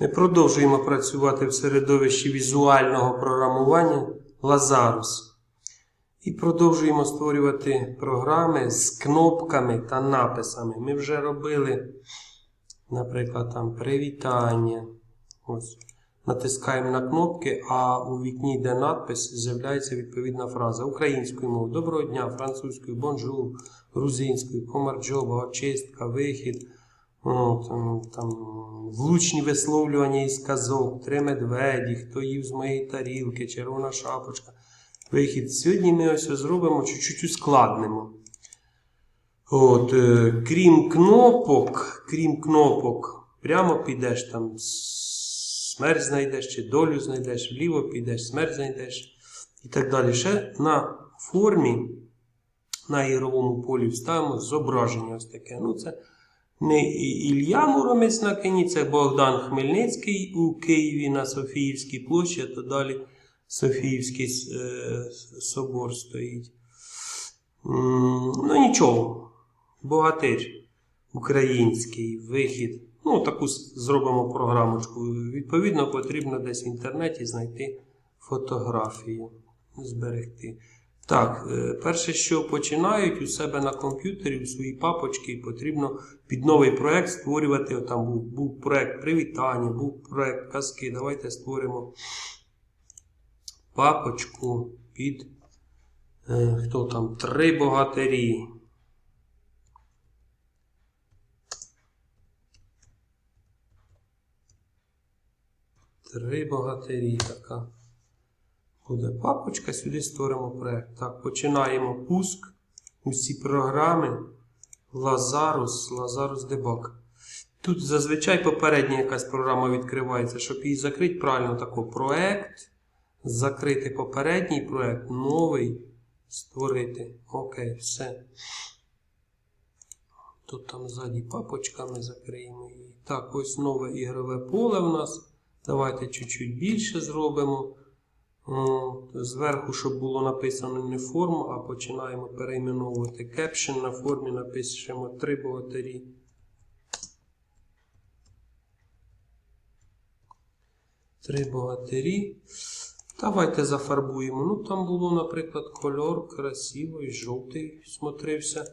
Ми продовжуємо працювати в середовищі візуального програмування Lazarus. І продовжуємо створювати програми з кнопками та написами. Ми вже робили, наприклад, там привітання. Ось. Натискаємо на кнопки, а у вікні, де надпис, з'являється відповідна фраза українською мовою. Доброго дня, французькою, бонжур, грузинською, комарджоба, очистка, вихід. Там, там, влучні висловлювання із казок, три медведі, хто їв з моєї тарілки, червона шапочка. Вихід. Сьогодні ми ось зробимо чуть-чуть ускладнимо. От, е, крім кнопок, крім кнопок, прямо підеш там, смерть знайдеш, чи долю знайдеш, вліво підеш, смерть знайдеш і так далі. Ще на формі, на ігровому полі вставимо зображення ось таке. Ну, це не І- Ілля Муромець на коні, це Богдан Хмельницький у Києві на Софіївській площі, а то далі Софіївський е, собор стоїть. Ну нічого, богатир український вихід. Ну, таку зробимо програмочку. Відповідно, потрібно десь в інтернеті знайти фотографію, зберегти. Так, е, перше, що починають у себе на комп'ютері, у своїй папочці, потрібно під новий проект створювати. Там був, був проект привітання, був проект казки. Давайте створимо папочку під е, хто там? Три богатирі. Три богатирі така. Буде папочка, сюди створимо проект. Так, починаємо пуск. Усі програми. Lazarus, Lazarus Debug. Тут зазвичай попередня якась програма відкривається, щоб її закрити правильно тако проект. Закрити попередній проект, новий створити. Окей, все. Тут там ззаді папочка ми закриємо її. Так, ось нове ігрове поле в нас. Давайте чуть-чуть більше зробимо. О, Зверху, щоб було написано не форма, а починаємо перейменовувати кепшн. На формі напишемо три богатирі. Три богатирі. Давайте зафарбуємо. Ну, там було, наприклад, кольор красивий, жовтий смотрився.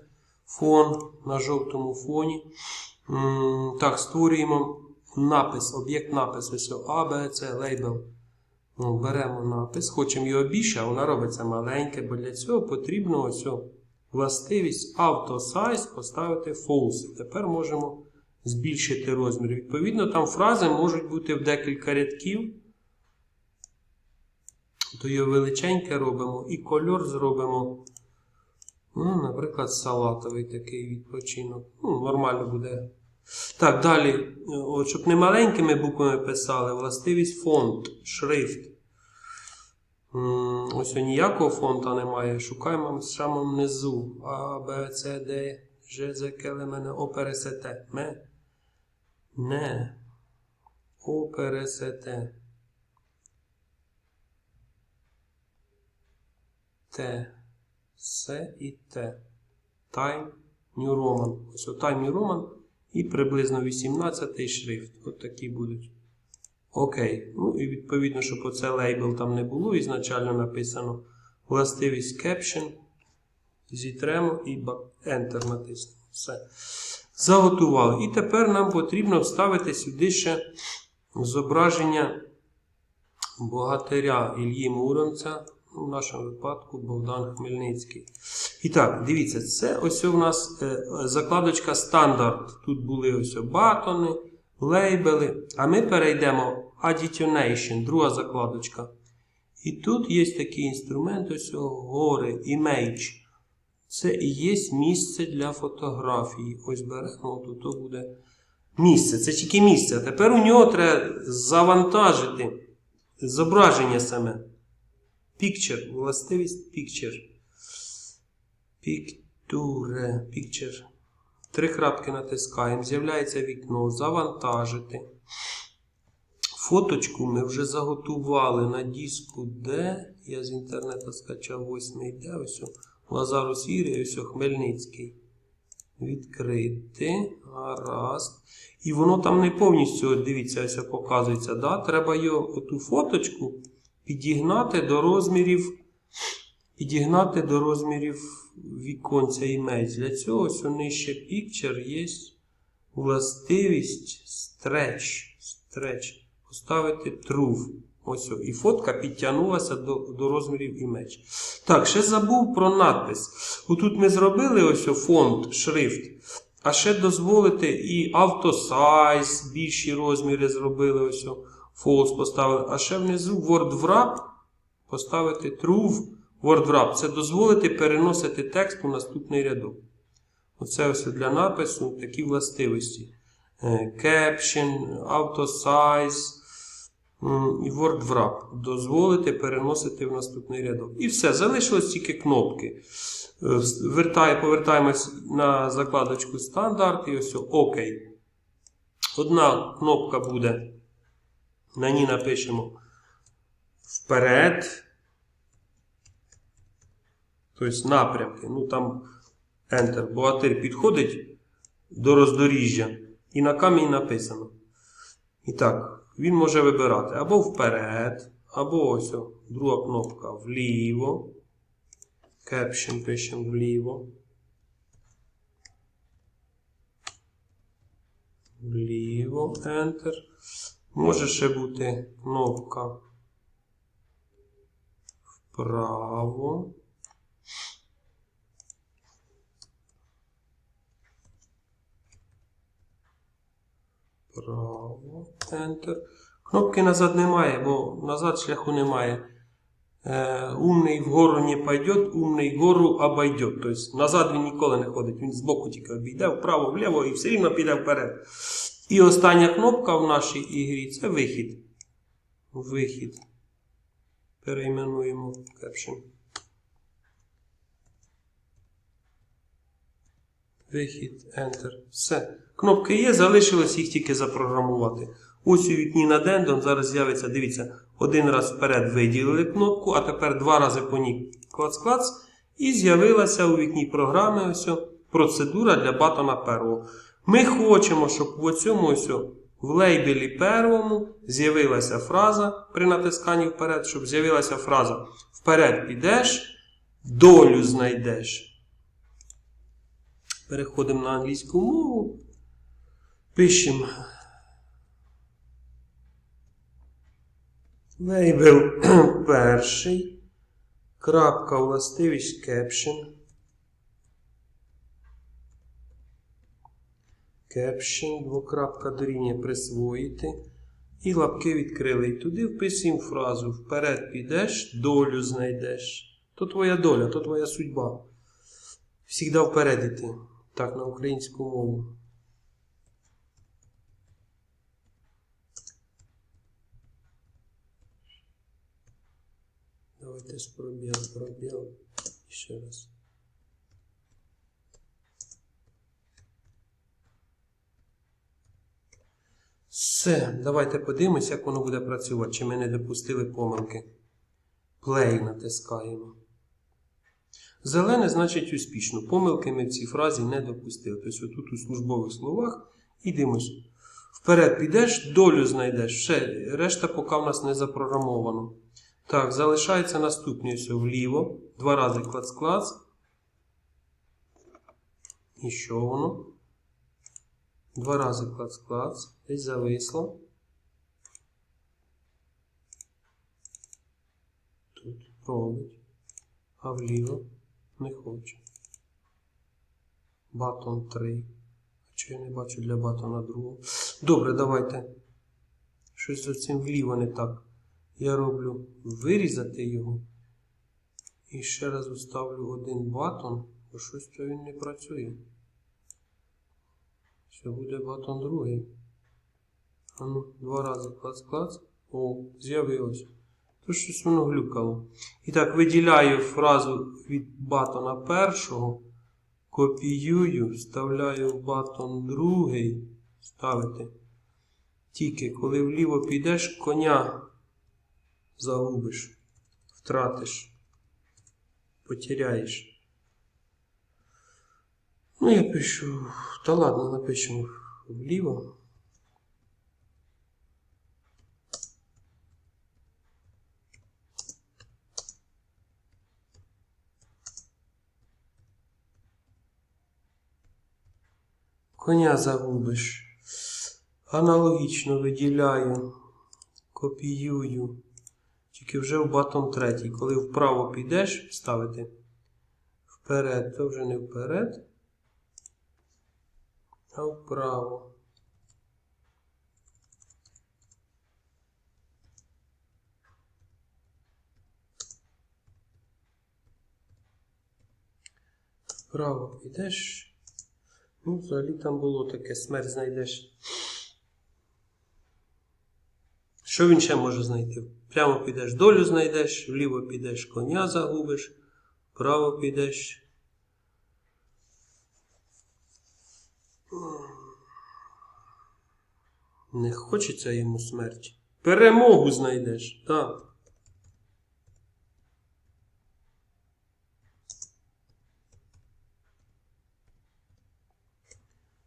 Фон на жовтому фоні. Так, створюємо напис, об'єкт напису. Ось А, Б, С, лейбл. Ну, беремо напис, хочемо його більше, а вона робиться маленьке, бо для цього потрібно ось властивість Auto-Size поставити false. Тепер можемо збільшити розмір. Відповідно, там фрази можуть бути в декілька рядків. То його величеньке робимо і кольор зробимо. Ну, наприклад, салатовий такий відпочинок. Ну, нормально буде. Так, далі, е, от, щоб не маленькими буквами писали, властивість фонд, шрифт. Ось ніякого фонта немає. Шукаємо в самому низу. А, Б, С, Д, Ж, З, Л, М, Н, О, П, Р, С, Т. М. Не. О, П, Р, С, Т. Т. С і Т. Time New Roman. Ось Time New Roman і приблизно 18 шрифт. От такі будуть. Окей. Ну і відповідно, щоб оце лейбл там не було, ізначально написано властивість Caption. Зітремо і Enter натиснемо. Все. Заготували. І тепер нам потрібно вставити сюди ще зображення богатиря Ільї Муромця. В нашому випадку Богдан Хмельницький. І так, дивіться, це ось у нас е, закладочка стандарт. Тут були ось батони, лейбели. А ми перейдемо Additionation, друга закладочка. І тут є такий інструмент, ось гори, Image. Це і є місце для фотографії. Ось беремо, тут буде місце. Це тільки місце. Тепер у нього треба завантажити зображення саме. Picture, властивість Picture. Picture, Picture. Три крапки натискаємо. З'являється вікно. Завантажити. Фоточку ми вже заготували на диску D. Я з інтернету скачав 8 D. Ось о, Лазарус Ірі, ось Хмельницький. Відкрити. Гаразд. І воно там не повністю, дивіться, ось показується. Да? Треба його оту фоточку підігнати до розмірів. Підігнати до розмірів віконця імець. Для цього ось нижче Picture є властивість stretch. stretch. Поставити true. Ось. І фотка підтягнулася до, до розмірів імеч. Так, ще забув про надпис. Отут ми зробили ось фонд, шрифт. А ще дозволити і автосайз, більші розміри зробили ось о, false поставили. А ще внизу word wrap поставити true word wrap. Це дозволити переносити текст у наступний рядок. Оце ось для напису такі властивості. Е, Caption, автосайз м, і word wrap. Дозволити переносити в наступний рядок. І все, залишилось тільки кнопки. Е, Вертає, повертаємось на закладочку стандарт і ось о, ОК. Одна кнопка буде. На ній напишемо вперед. Тобто напрямки. Ну там Enter. Богатир підходить до роздоріжжя. І на камінь написано. І так, він може вибирати або вперед, або ось о, друга кнопка вліво. Caption пишемо вліво. Вліво, Enter. Може ще бути кнопка вправо. Право, Enter. Кнопки назад немає, бо назад шляху немає. Е, умний вгору не пойдет, умний вгору обойдет. Тобто назад він ніколи не ходить, він збоку тільки обійде, вправо, вліво і все рівно піде вперед. І остання кнопка в нашій ігрі це вихід. Вихід. Перейменуємо caption. Вихід, Enter. Все. Кнопки є, залишилось їх тільки запрограмувати. Ось у вікні над ендом зараз з'явиться, дивіться, один раз вперед виділили кнопку, а тепер два рази по ній клац-клац. І з'явилася у вікні програми ось процедура для батона первого. Ми хочемо, щоб в цьому ось в лейбелі первому з'явилася фраза при натисканні вперед, щоб з'явилася фраза Вперед підеш, долю знайдеш. Переходимо на англійську мову. Пишемо лейбл перший. Крапка властивість caption. Caption, двокрапка дорівнює присвоїти. І лапки відкрили. І туди вписуємо фразу Вперед підеш, долю знайдеш. То твоя доля, то твоя судьба. Всігда вперед іти. Так, на українську мову. Давайте з пробіл, пробіл. Ще раз. Все, давайте подивимось, як воно буде працювати, чи ми не допустили помилки. Play натискаємо. Зелене значить успішно. Помилки ми в цій фразі не допустили. Тобто отут у службових словах і дивимось. Вперед підеш, долю знайдеш. Ще, решта поки в нас не запрограмовано. Так, залишається наступне ось вліво. Два рази клац-клац. І що воно? Два рази клац-клац. Десь зависло. Тут робить. А вліво не хоче. Батон 3. А чого я не бачу для батона другого? Добре, давайте. Щось з цим вліво не так. Я роблю вирізати його. І ще раз уставлю один батон, бо щось то він не працює. Це буде батон другий. А ну, два рази клац-клац. О, з'явилось. То щось воно глюкало. І так, виділяю фразу від батона першого, копіюю, вставляю в батон другий. Ставити. Тільки коли вліво підеш, коня загубиш, втратиш, потеряєш. Ну, я пишу. Та ладно, напишемо вліво. Коня загубиш. Аналогічно виділяю, копіюю. Тільки вже в батон третій. Коли вправо підеш ставити вперед, то вже не вперед, а вправо. Вправо підеш. Ну, взагалі там було таке, смерть знайдеш. Що він ще може знайти? Прямо підеш долю знайдеш, вліво підеш коня загубиш, вправо підеш. Не хочеться йому смерті. Перемогу знайдеш, так.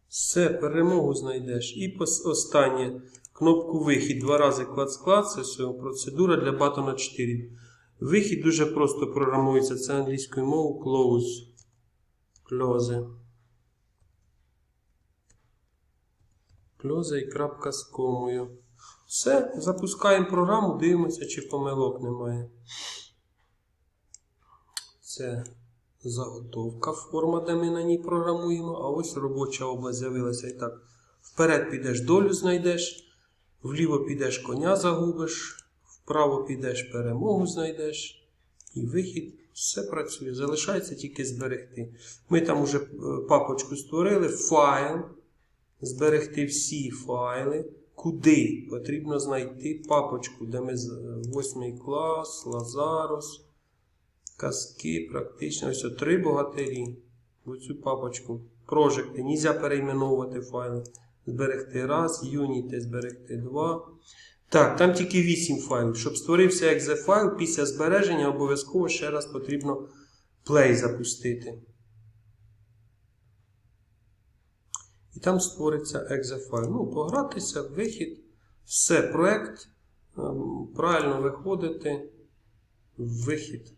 Все, перемогу знайдеш. І останнє кнопку вихід. Два рази клац-клац. Це процедура для батона 4. Вихід дуже просто програмується. Це англійською мовою close. Close. Close і крапка з комою. Все, запускаємо програму, дивимося, чи помилок немає. Це заготовка форма, де ми на ній програмуємо. А ось робоча область з'явилася і так. Вперед підеш долю знайдеш, вліво підеш коня загубиш, вправо підеш перемогу знайдеш. І вихід все працює. Залишається тільки зберегти. Ми там уже е, папочку створили, файл, зберегти всі файли. Куди? Потрібно знайти папочку, де ми 8 клас, Лазарус. Казки, практично ось три богатирі. В цю папочку. Прожекти. Нельзя перейменовувати файли. Зберегти раз, юніти зберегти два. Так, там тільки 8 файлів. Щоб створився exe файл, після збереження обов'язково ще раз потрібно play запустити. І там створиться exe файл. Ну, погратися, вихід. Все, проект. ем, Правильно виходити. Вихід.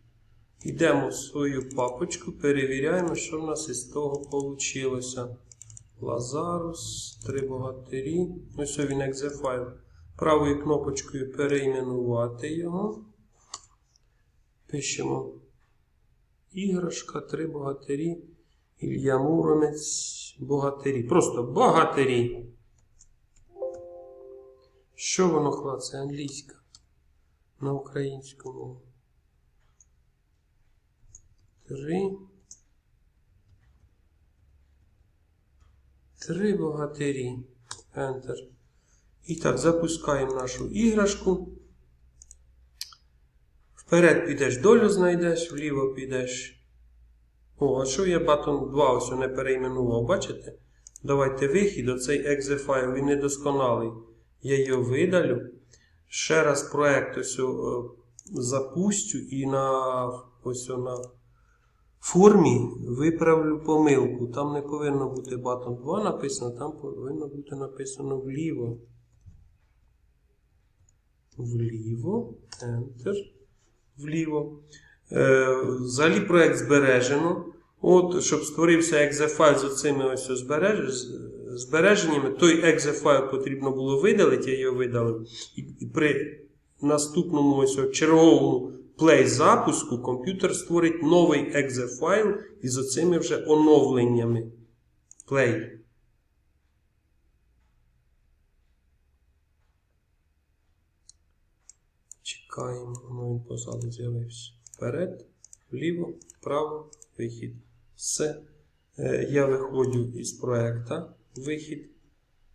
Йдемо в свою папочку, перевіряємо, що в нас із того вийшло. Лазарус, три богатирі. Ось він exe файл. Правою кнопочкою перейменувати його. Пишемо іграшка, три богатирі. Ілля Муромець, богатирі. Просто богатирі. Що воно клацає? Англійська. На українську мову. Три. Три богатирі. Enter. І так, запускаємо нашу іграшку. Вперед підеш долю знайдеш, вліво підеш. А що я батон 2 ось не перейменував, бачите? Давайте вихід, оцей exe файл, він недосконалий. Я його видалю. Ще раз проект ось запустю і на ось о, на формі виправлю помилку. Там не повинно бути батон 2 написано, там повинно бути написано вліво. Вліво. Enter. Вліво. Е, взагалі проект збережено. От, щоб створився exe файл з оцими ось збереж... збереженнями, той exe файл потрібно було видалити, я його видалив. І, при наступному ось черговому плей запуску комп'ютер створить новий exe файл із оцими вже оновленнями. Play. Чекаємо, воно він позаду з'явився. Вперед, вліво, вправо, вихід. Все. Е, Я виходжу із проекта. Вихід.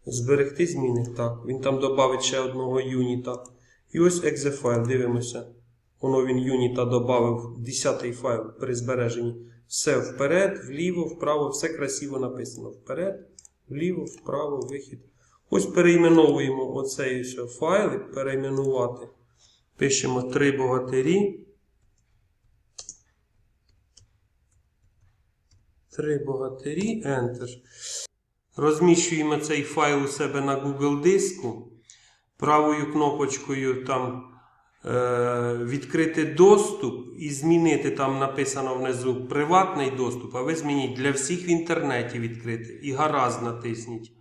Зберегти зміни. Так. Він там додав ще одного юніта. І ось exe файл. Дивимося. Воно він юніта додав 10-й файл при збереженні. Все вперед, вліво, вправо, все красиво написано. Вперед, вліво, вправо, вихід. Ось перейменовуємо оцей файл. Перейменувати. Пишемо три богатирі. Три богатирі, Enter. Розміщуємо цей файл у себе на Google диску. Правою кнопочкою там е, відкрити доступ і змінити там написано внизу приватний доступ, а ви змініть для всіх в інтернеті відкрити. І гаразд натисніть.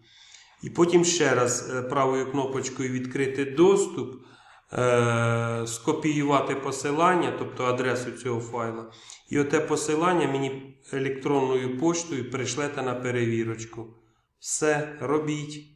І потім ще раз е, правою кнопочкою відкрити доступ, е, скопіювати посилання, тобто адресу цього файла. І оте посилання мені електронною поштою прийшлете на перевірочку. Все, робіть.